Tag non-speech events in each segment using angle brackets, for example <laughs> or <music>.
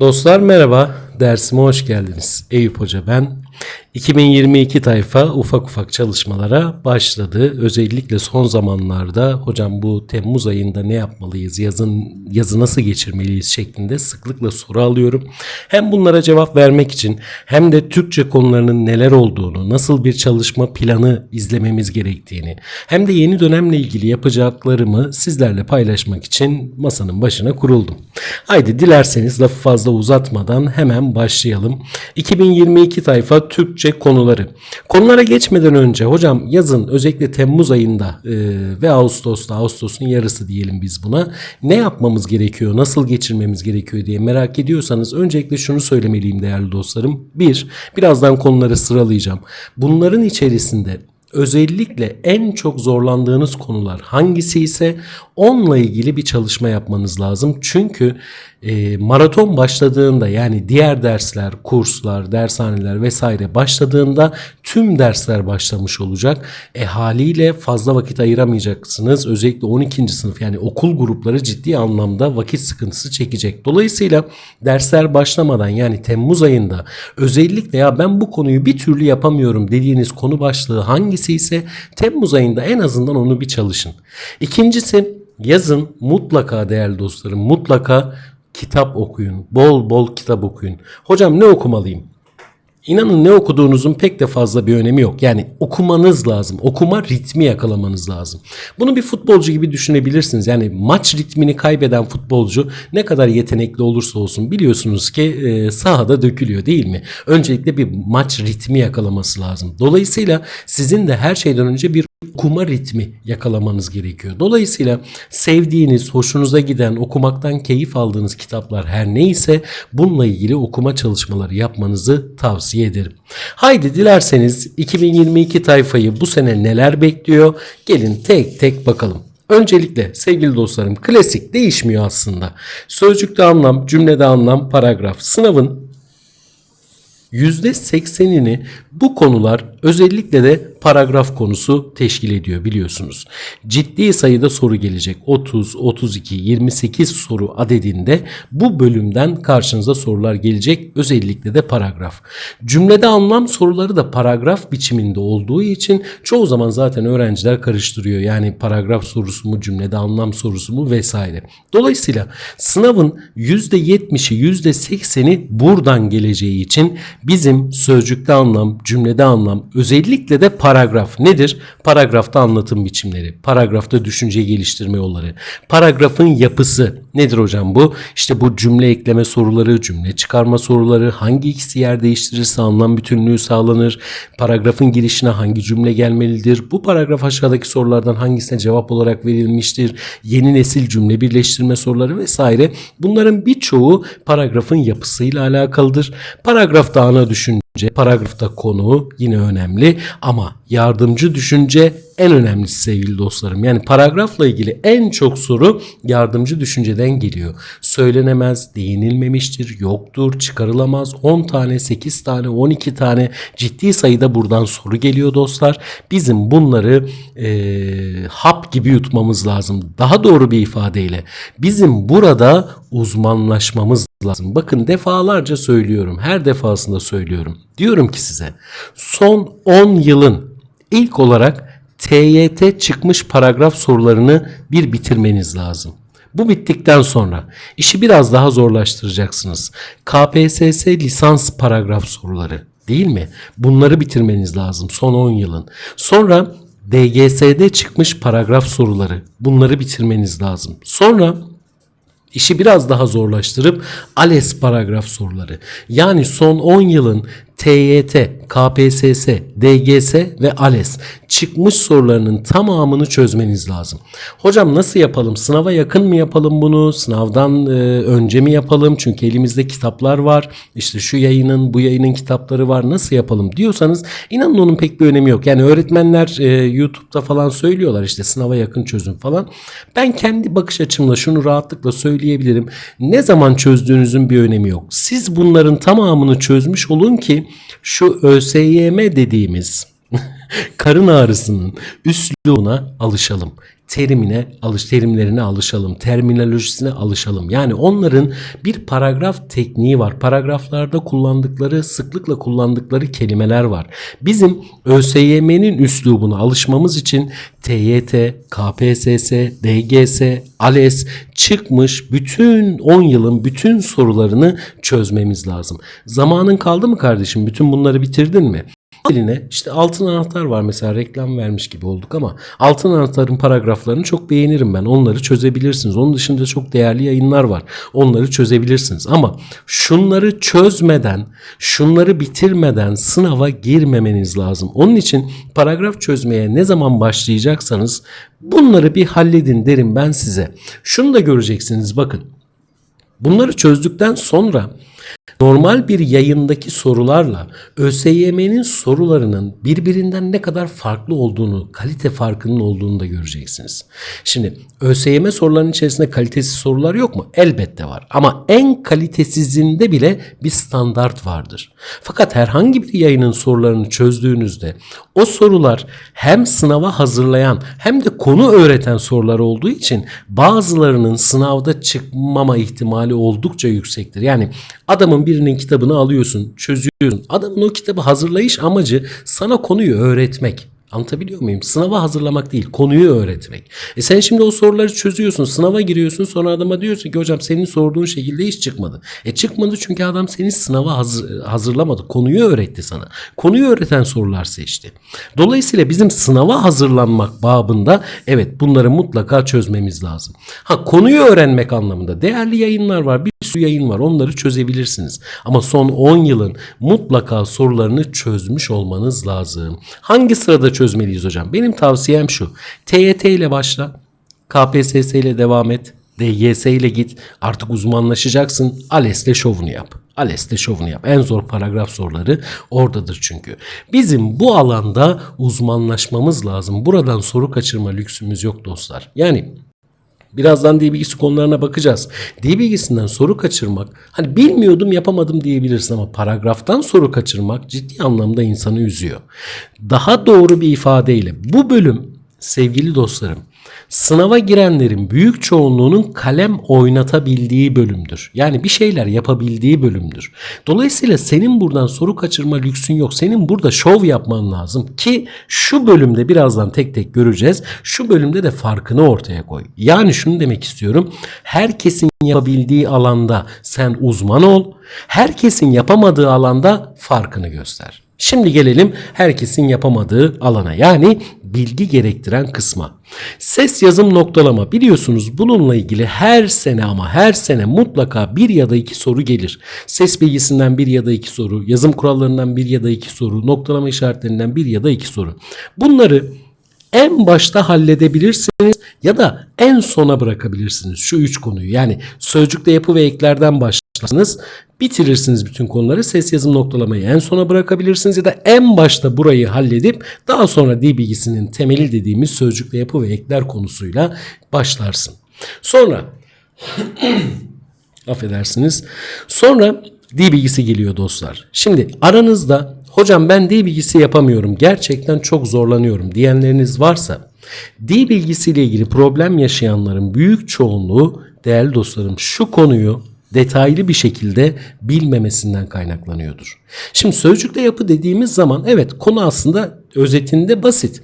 Dostlar merhaba, dersime hoş geldiniz. Eyüp Hoca ben. 2022 tayfa ufak ufak çalışmalara başladı. Özellikle son zamanlarda hocam bu Temmuz ayında ne yapmalıyız, yazın yazı nasıl geçirmeliyiz şeklinde sıklıkla soru alıyorum. Hem bunlara cevap vermek için hem de Türkçe konularının neler olduğunu, nasıl bir çalışma planı izlememiz gerektiğini, hem de yeni dönemle ilgili yapacaklarımı sizlerle paylaşmak için masanın başına kuruldum. Haydi dilerseniz lafı fazla uzatmadan hemen başlayalım. 2022 tayfa Türkçe konuları. Konulara geçmeden önce hocam yazın özellikle Temmuz ayında e, ve Ağustos'ta Ağustos'un yarısı diyelim biz buna ne yapmamız gerekiyor, nasıl geçirmemiz gerekiyor diye merak ediyorsanız öncelikle şunu söylemeliyim değerli dostlarım. Bir, birazdan konuları sıralayacağım. Bunların içerisinde özellikle en çok zorlandığınız konular hangisi ise onunla ilgili bir çalışma yapmanız lazım. Çünkü e, maraton başladığında yani diğer dersler, kurslar, dershaneler vesaire başladığında tüm dersler başlamış olacak. E haliyle fazla vakit ayıramayacaksınız. Özellikle 12. sınıf yani okul grupları ciddi anlamda vakit sıkıntısı çekecek. Dolayısıyla dersler başlamadan yani Temmuz ayında özellikle ya ben bu konuyu bir türlü yapamıyorum dediğiniz konu başlığı hangisi ise Temmuz ayında en azından onu bir çalışın. İkincisi yazın mutlaka değerli dostlarım mutlaka kitap okuyun. Bol bol kitap okuyun. Hocam ne okumalıyım? İnanın ne okuduğunuzun pek de fazla bir önemi yok. Yani okumanız lazım. Okuma ritmi yakalamanız lazım. Bunu bir futbolcu gibi düşünebilirsiniz. Yani maç ritmini kaybeden futbolcu ne kadar yetenekli olursa olsun biliyorsunuz ki e, sahada dökülüyor değil mi? Öncelikle bir maç ritmi yakalaması lazım. Dolayısıyla sizin de her şeyden önce bir okuma ritmi yakalamanız gerekiyor. Dolayısıyla sevdiğiniz, hoşunuza giden, okumaktan keyif aldığınız kitaplar her neyse bununla ilgili okuma çalışmaları yapmanızı tavsiye ederim. Haydi dilerseniz 2022 tayfayı bu sene neler bekliyor? Gelin tek tek bakalım. Öncelikle sevgili dostlarım klasik değişmiyor aslında. Sözcükte anlam, cümlede anlam, paragraf. Sınavın %80'ini bu konular özellikle de paragraf konusu teşkil ediyor biliyorsunuz. Ciddi sayıda soru gelecek. 30, 32, 28 soru adedinde bu bölümden karşınıza sorular gelecek. Özellikle de paragraf. Cümlede anlam soruları da paragraf biçiminde olduğu için çoğu zaman zaten öğrenciler karıştırıyor. Yani paragraf sorusu mu, cümlede anlam sorusu mu vesaire. Dolayısıyla sınavın %70'i, %80'i buradan geleceği için bizim sözcükte anlam, cümlede anlam, özellikle de paragraf nedir? Paragrafta anlatım biçimleri, paragrafta düşünce geliştirme yolları, paragrafın yapısı nedir hocam bu? İşte bu cümle ekleme soruları, cümle çıkarma soruları, hangi ikisi yer değiştirirse anlam bütünlüğü sağlanır, paragrafın girişine hangi cümle gelmelidir, bu paragraf aşağıdaki sorulardan hangisine cevap olarak verilmiştir, yeni nesil cümle birleştirme soruları vesaire. Bunların birçoğu paragrafın yapısıyla alakalıdır. Paragrafta ana düşünce Paragrafta konu yine önemli ama yardımcı düşünce en önemlisi sevgili dostlarım. Yani paragrafla ilgili en çok soru yardımcı düşünceden geliyor. Söylenemez, değinilmemiştir, yoktur, çıkarılamaz. 10 tane, 8 tane, 12 tane ciddi sayıda buradan soru geliyor dostlar. Bizim bunları e, hap gibi yutmamız lazım. Daha doğru bir ifadeyle bizim burada uzmanlaşmamız lazım. Bakın defalarca söylüyorum. Her defasında söylüyorum. Diyorum ki size son 10 yılın ilk olarak TYT çıkmış paragraf sorularını bir bitirmeniz lazım. Bu bittikten sonra işi biraz daha zorlaştıracaksınız. KPSS lisans paragraf soruları değil mi? Bunları bitirmeniz lazım son 10 yılın. Sonra DGS'de çıkmış paragraf soruları. Bunları bitirmeniz lazım. Sonra İşi biraz daha zorlaştırıp ALES paragraf soruları. Yani son 10 yılın TYT, KPSS, DGS ve ALES çıkmış sorularının tamamını çözmeniz lazım. Hocam nasıl yapalım? Sınava yakın mı yapalım bunu? Sınavdan e, önce mi yapalım? Çünkü elimizde kitaplar var. İşte şu yayının, bu yayının kitapları var. Nasıl yapalım diyorsanız inanın onun pek bir önemi yok. Yani öğretmenler e, YouTube'da falan söylüyorlar işte sınava yakın çözün falan. Ben kendi bakış açımla şunu rahatlıkla söyleyebilirim. Ne zaman çözdüğünüzün bir önemi yok. Siz bunların tamamını çözmüş olun ki şu ÖSYM dediğimiz <laughs> karın ağrısının üslubuna alışalım. Terimine alış terimlerine alışalım, terminolojisine alışalım. Yani onların bir paragraf tekniği var. Paragraflarda kullandıkları, sıklıkla kullandıkları kelimeler var. Bizim ÖSYM'nin üslubuna alışmamız için TYT, KPSS, DGS, ALES çıkmış bütün 10 yılın bütün sorularını çözmemiz lazım. Zamanın kaldı mı kardeşim? Bütün bunları bitirdin mi? Eline işte altın anahtar var mesela reklam vermiş gibi olduk ama altın anahtarın paragraflarını çok beğenirim ben. Onları çözebilirsiniz. Onun dışında çok değerli yayınlar var. Onları çözebilirsiniz. Ama şunları çözmeden, şunları bitirmeden sınava girmemeniz lazım. Onun için paragraf çözmeye ne zaman başlayacaksanız bunları bir halledin derim ben size. Şunu da göreceksiniz bakın. Bunları çözdükten sonra normal bir yayındaki sorularla ÖSYM'nin sorularının birbirinden ne kadar farklı olduğunu, kalite farkının olduğunu da göreceksiniz. Şimdi ÖSYM sorularının içerisinde kalitesiz sorular yok mu? Elbette var. Ama en kalitesizinde bile bir standart vardır. Fakat herhangi bir yayının sorularını çözdüğünüzde o sorular hem sınava hazırlayan hem de konu öğreten sorular olduğu için bazılarının sınavda çıkmama ihtimali oldukça yüksektir. Yani adamın birinin kitabını alıyorsun, çözüyorsun. Adamın o kitabı hazırlayış amacı sana konuyu öğretmek. Anlatabiliyor muyum? Sınava hazırlamak değil, konuyu öğretmek. E sen şimdi o soruları çözüyorsun, sınava giriyorsun, sonra adama diyorsun ki hocam senin sorduğun şekilde hiç çıkmadı. E çıkmadı çünkü adam seni sınava hazır, hazırlamadı, konuyu öğretti sana. Konuyu öğreten sorular seçti. Dolayısıyla bizim sınava hazırlanmak babında evet bunları mutlaka çözmemiz lazım. Ha konuyu öğrenmek anlamında değerli yayınlar var, bir sürü yayın var, onları çözebilirsiniz. Ama son 10 yılın mutlaka sorularını çözmüş olmanız lazım. Hangi sırada çözmeliyiz hocam? Benim tavsiyem şu. TYT ile başla. KPSS ile devam et. DYS ile git. Artık uzmanlaşacaksın. ALES'le şovunu yap. ALES'te şovunu yap. En zor paragraf soruları oradadır çünkü. Bizim bu alanda uzmanlaşmamız lazım. Buradan soru kaçırma lüksümüz yok dostlar. Yani Birazdan dil bilgisi konularına bakacağız. Dil bilgisinden soru kaçırmak, hani bilmiyordum yapamadım diyebilirsin ama paragraftan soru kaçırmak ciddi anlamda insanı üzüyor. Daha doğru bir ifadeyle bu bölüm sevgili dostlarım sınava girenlerin büyük çoğunluğunun kalem oynatabildiği bölümdür. Yani bir şeyler yapabildiği bölümdür. Dolayısıyla senin buradan soru kaçırma lüksün yok. Senin burada şov yapman lazım ki şu bölümde birazdan tek tek göreceğiz. Şu bölümde de farkını ortaya koy. Yani şunu demek istiyorum. Herkesin yapabildiği alanda sen uzman ol. Herkesin yapamadığı alanda farkını göster. Şimdi gelelim herkesin yapamadığı alana yani bilgi gerektiren kısma. Ses yazım noktalama biliyorsunuz bununla ilgili her sene ama her sene mutlaka bir ya da iki soru gelir. Ses bilgisinden bir ya da iki soru, yazım kurallarından bir ya da iki soru, noktalama işaretlerinden bir ya da iki soru. Bunları en başta halledebilirsiniz ya da en sona bırakabilirsiniz şu üç konuyu. Yani sözcükte yapı ve eklerden başlarsınız bitirirsiniz bütün konuları. Ses yazım noktalamayı en sona bırakabilirsiniz ya da en başta burayı halledip daha sonra dil bilgisinin temeli dediğimiz sözcükte yapı ve ekler konusuyla başlarsın. Sonra <clears throat> affedersiniz. Sonra dil bilgisi geliyor dostlar. Şimdi aranızda hocam ben dil bilgisi yapamıyorum gerçekten çok zorlanıyorum diyenleriniz varsa dil bilgisiyle ilgili problem yaşayanların büyük çoğunluğu değerli dostlarım şu konuyu detaylı bir şekilde bilmemesinden kaynaklanıyordur. Şimdi sözcükte yapı dediğimiz zaman evet konu aslında özetinde basit.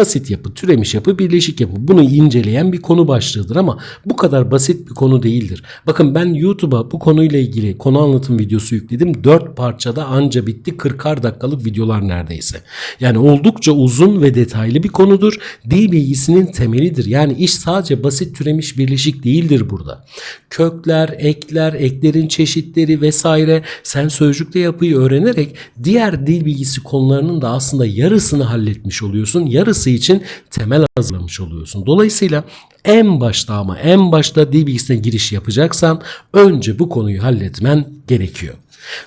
Basit yapı, türemiş yapı, birleşik yapı. Bunu inceleyen bir konu başlığıdır ama bu kadar basit bir konu değildir. Bakın ben YouTube'a bu konuyla ilgili konu anlatım videosu yükledim. 4 parçada anca bitti. 40'ar dakikalık videolar neredeyse. Yani oldukça uzun ve detaylı bir konudur. Dil bilgisinin temelidir. Yani iş sadece basit türemiş birleşik değildir burada. Kökler, ekler, eklerin çeşitleri vesaire sen sözcükte yapıyı öğrenerek diğer dil bilgisi konularının da aslında yarısını halletmiş oluyorsun. Yarısı için temel hazırlamış oluyorsun. Dolayısıyla en başta ama en başta dil bilgisine giriş yapacaksan önce bu konuyu halletmen gerekiyor.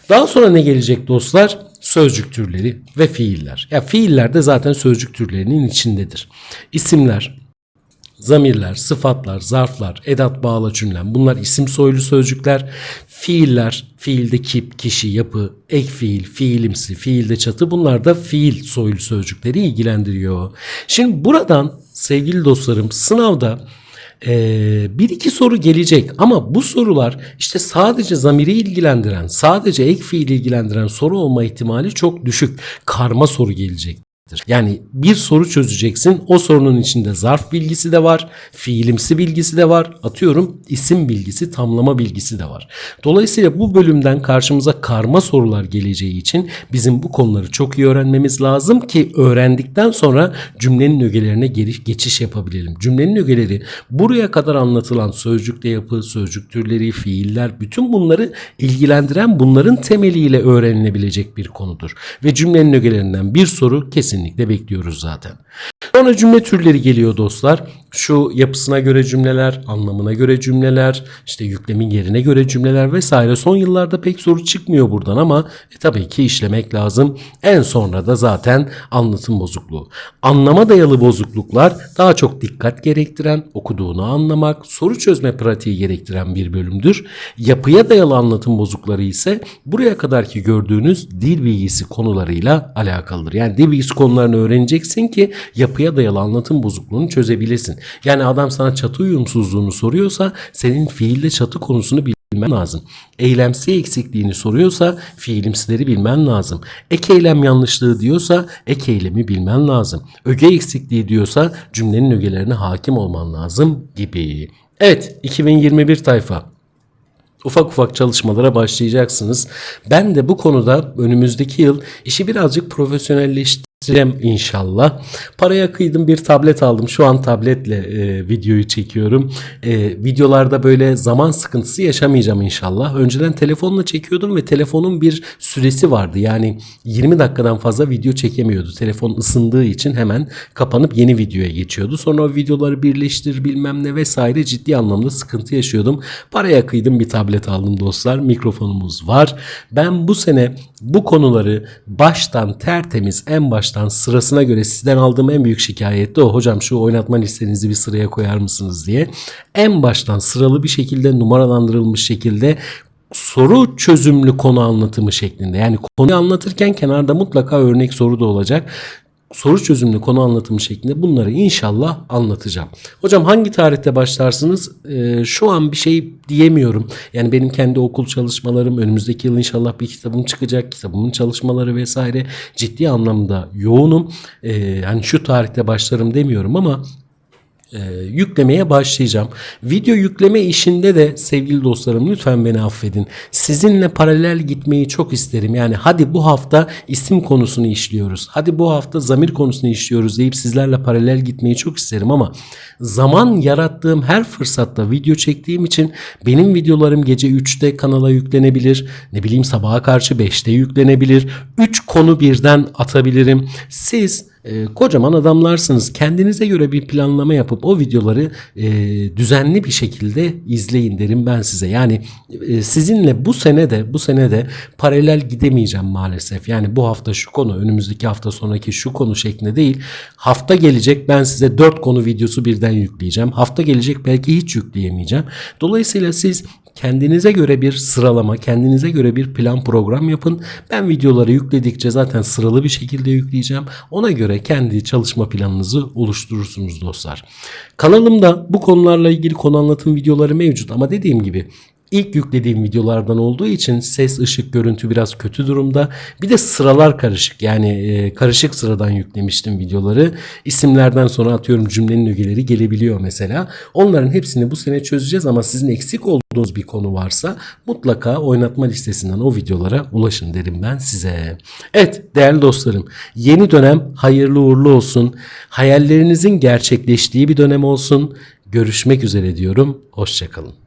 Daha sonra ne gelecek dostlar? Sözcük türleri ve fiiller. Ya fiiller de zaten sözcük türlerinin içindedir. İsimler, zamirler, sıfatlar, zarflar, edat bağla cümlem bunlar isim soylu sözcükler. Fiiller, fiilde kip, kişi, yapı, ek fiil, fiilimsi, fiilde çatı bunlar da fiil soylu sözcükleri ilgilendiriyor. Şimdi buradan sevgili dostlarım sınavda ee, bir iki soru gelecek ama bu sorular işte sadece zamiri ilgilendiren, sadece ek fiil ilgilendiren soru olma ihtimali çok düşük. Karma soru gelecek. Yani bir soru çözeceksin. O sorunun içinde zarf bilgisi de var, fiilimsi bilgisi de var. Atıyorum isim bilgisi, tamlama bilgisi de var. Dolayısıyla bu bölümden karşımıza karma sorular geleceği için bizim bu konuları çok iyi öğrenmemiz lazım ki öğrendikten sonra cümlenin ögelerine geri- geçiş yapabilelim. Cümlenin ögeleri buraya kadar anlatılan sözcükte yapı, sözcük türleri, fiiller bütün bunları ilgilendiren bunların temeliyle öğrenilebilecek bir konudur. Ve cümlenin ögelerinden bir soru kesinlikle bekliyoruz zaten. Sonra cümle türleri geliyor dostlar. Şu yapısına göre cümleler, anlamına göre cümleler, işte yüklemin yerine göre cümleler vesaire. Son yıllarda pek soru çıkmıyor buradan ama e, tabii ki işlemek lazım. En sonra da zaten anlatım bozukluğu. Anlama dayalı bozukluklar daha çok dikkat gerektiren, okuduğunu anlamak, soru çözme pratiği gerektiren bir bölümdür. Yapıya dayalı anlatım bozuklukları ise buraya kadarki gördüğünüz dil bilgisi konularıyla alakalıdır. Yani dil bilgisi konularını öğreneceksin ki yapıya dayalı anlatım bozukluğunu çözebilesin. Yani adam sana çatı uyumsuzluğunu soruyorsa senin fiilde çatı konusunu bilmen lazım. Eylemsi eksikliğini soruyorsa fiilimsileri bilmen lazım. Ek eylem yanlışlığı diyorsa ek eylemi bilmen lazım. Öge eksikliği diyorsa cümlenin ögelerine hakim olman lazım gibi. Evet 2021 tayfa ufak ufak çalışmalara başlayacaksınız. Ben de bu konuda önümüzdeki yıl işi birazcık profesyonelleştireceğim inşallah. Paraya kıydım bir tablet aldım. Şu an tabletle e, videoyu çekiyorum. E, videolarda böyle zaman sıkıntısı yaşamayacağım inşallah. Önceden telefonla çekiyordum ve telefonun bir süresi vardı. Yani 20 dakikadan fazla video çekemiyordu. Telefon ısındığı için hemen kapanıp yeni videoya geçiyordu. Sonra o videoları birleştir bilmem ne vesaire ciddi anlamda sıkıntı yaşıyordum. Paraya kıydım bir tablet aldım dostlar. Mikrofonumuz var. Ben bu sene bu konuları baştan tertemiz en baştan sırasına göre sizden aldığım en büyük şikayet de o. Hocam şu oynatma listenizi bir sıraya koyar mısınız diye. En baştan sıralı bir şekilde numaralandırılmış şekilde soru çözümlü konu anlatımı şeklinde. Yani konuyu anlatırken kenarda mutlaka örnek soru da olacak soru çözümlü konu anlatımı şeklinde bunları inşallah anlatacağım. Hocam hangi tarihte başlarsınız? Ee, şu an bir şey diyemiyorum. Yani benim kendi okul çalışmalarım önümüzdeki yıl inşallah bir kitabım çıkacak. Kitabımın çalışmaları vesaire ciddi anlamda yoğunum. Ee, hani şu tarihte başlarım demiyorum ama e, yüklemeye başlayacağım. Video yükleme işinde de sevgili dostlarım lütfen beni affedin. Sizinle paralel gitmeyi çok isterim. Yani hadi bu hafta isim konusunu işliyoruz. Hadi bu hafta zamir konusunu işliyoruz deyip sizlerle paralel gitmeyi çok isterim ama zaman yarattığım her fırsatta video çektiğim için benim videolarım gece 3'te kanala yüklenebilir. Ne bileyim sabaha karşı 5'te yüklenebilir. 3 konu birden atabilirim. Siz e, kocaman adamlarsınız. Kendinize göre bir planlama yapıp o videoları e, düzenli bir şekilde izleyin derim ben size. Yani e, sizinle bu sene de bu sene de paralel gidemeyeceğim maalesef. Yani bu hafta şu konu, önümüzdeki hafta sonraki şu konu şeklinde değil. Hafta gelecek ben size 4 konu videosu birden yükleyeceğim. Hafta gelecek belki hiç yükleyemeyeceğim. Dolayısıyla siz kendinize göre bir sıralama, kendinize göre bir plan program yapın. Ben videoları yükledikçe zaten sıralı bir şekilde yükleyeceğim. Ona göre kendi çalışma planınızı oluşturursunuz dostlar. Kanalımda bu konularla ilgili konu anlatım videoları mevcut ama dediğim gibi İlk yüklediğim videolardan olduğu için ses, ışık, görüntü biraz kötü durumda. Bir de sıralar karışık. Yani e, karışık sıradan yüklemiştim videoları. İsimlerden sonra atıyorum cümlenin ögeleri gelebiliyor mesela. Onların hepsini bu sene çözeceğiz ama sizin eksik olduğunuz bir konu varsa mutlaka oynatma listesinden o videolara ulaşın derim ben size. Evet değerli dostlarım yeni dönem hayırlı uğurlu olsun. Hayallerinizin gerçekleştiği bir dönem olsun. Görüşmek üzere diyorum. Hoşçakalın.